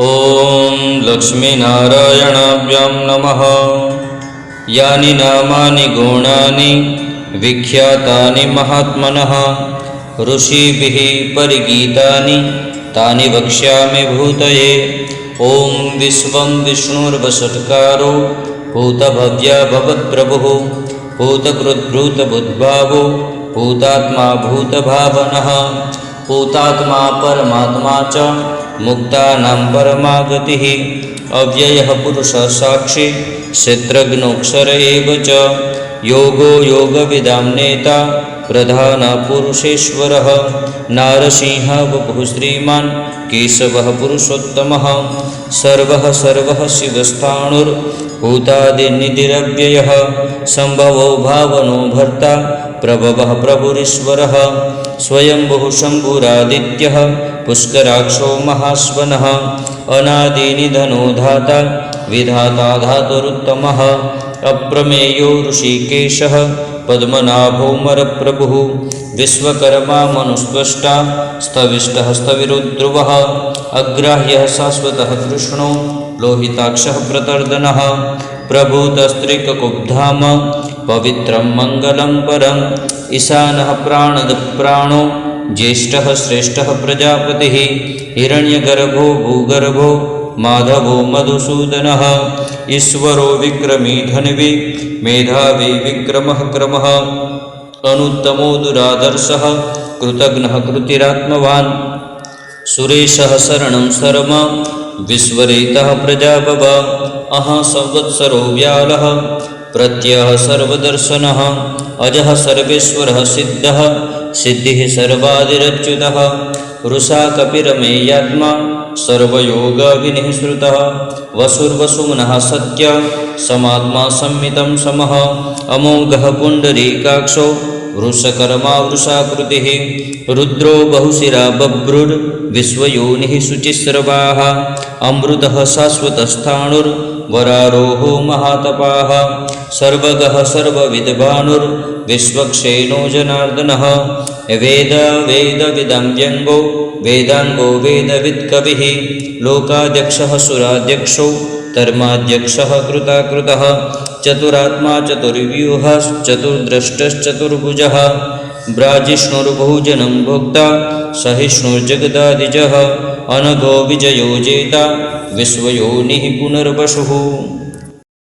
ॐ लक्ष्मीनारायणाभ्यां नमः। यानि नामानि गुणानि विख्यातानि महात्मनः, ऋषिभिः परिगीतानि तानि वक्ष्यामि भूतये। ॐ विश्वं विष्णुर्वषट्कारो भूतभव्या भवत्प्रभुः भूतकृद्भूतबुद्भावो, भूतात्मा भूतभावनः, भूतात्मा परमात्मा च मुक्तानां परमागति अव्यय पुरुषः साक्षी क्षेत्रज्ञोऽक्षर एव च। योग योगविदां नेता। प्रधानपुरुषेश्वरः। नारसिंहः वपुः श्रीमान् केशवः पुरुषोत्तमः। सर्वः सर्वः शिवस्थाणुर्भूतादिनिधिरव्ययः सम्भवो भावनो भर्ता प्रभवः प्रभुरीश्वरः। स्वयंभुः शम्भुरादित्यः पुष्कराक्षो महास्वनः। अनादिनिधनो धाता विधाता धातुरुत्तमः। अप्रमेयो ऋषिकेशः। पद्मनाभोमरप्रभुः विश्वकर्मा मनुस्पष्टा स्तविष्टः स्तविरुद्रुवः अग्राह्यः शाश्वतः कृष्णो लोहिताक्षः प्रतर्दनः, प्रभूतस्त्रिककुब्धाम, पवित्रं मङ्गलं परम्, ईशानः प्राणदप्राणो, ज्येष्ठः श्रेष्ठः प्रजापतिः, हिरण्यगर्भो, भूगर्भो माधवो मधुसूदनः। ईश्वरो विक्रमी धन्वी, मेधावी विक्रमः क्रमः। अनुत्तमो दुरादर्शः, कृतघ्नः कृतिरात्मवान्। सुरेशः शरणं शर्म विश्वरेतः प्रजाभव अहं संवत्सरो व्यालः, प्रत्ययः सर्वदर्शनः। अजः सर्वेश्वरः सिद्धः, सिद्धिः सर्वादिरच्युतः। रुषा कपिरमेयात्मा सर्वयोगविनिःसृतः वसुर्वसुमनः सत्य समात्मा संमितं समः अमोघः पुण्डरीकाक्षो वृषकर्मा वृषाकृतिः रुद्रो बहुशिरा बभ्रुर्विश्वयोनिः शुचिस्रवाः अमृतः शाश्वतस्थाणुर्वरारोहो महातपाः सर्वगः जनार्दनः वेद वेदविदं व्यङ्गो, वेदाङ्गो वेदवित्कविः, लोकाध्यक्षः, सुराध्यक्षो, धर्माध्यक्षः, कृताकृतः, चतुरात्मा चतुर्व्यूहश्चतुर्द्रष्टश्चतुर्भुजः ब्राजिष्णुर्भुजनं भोक्ता, सहिष्णुर्जगदादिजः, अनघो विजयो जेता, विश्वयोनिः पुनर्वसुः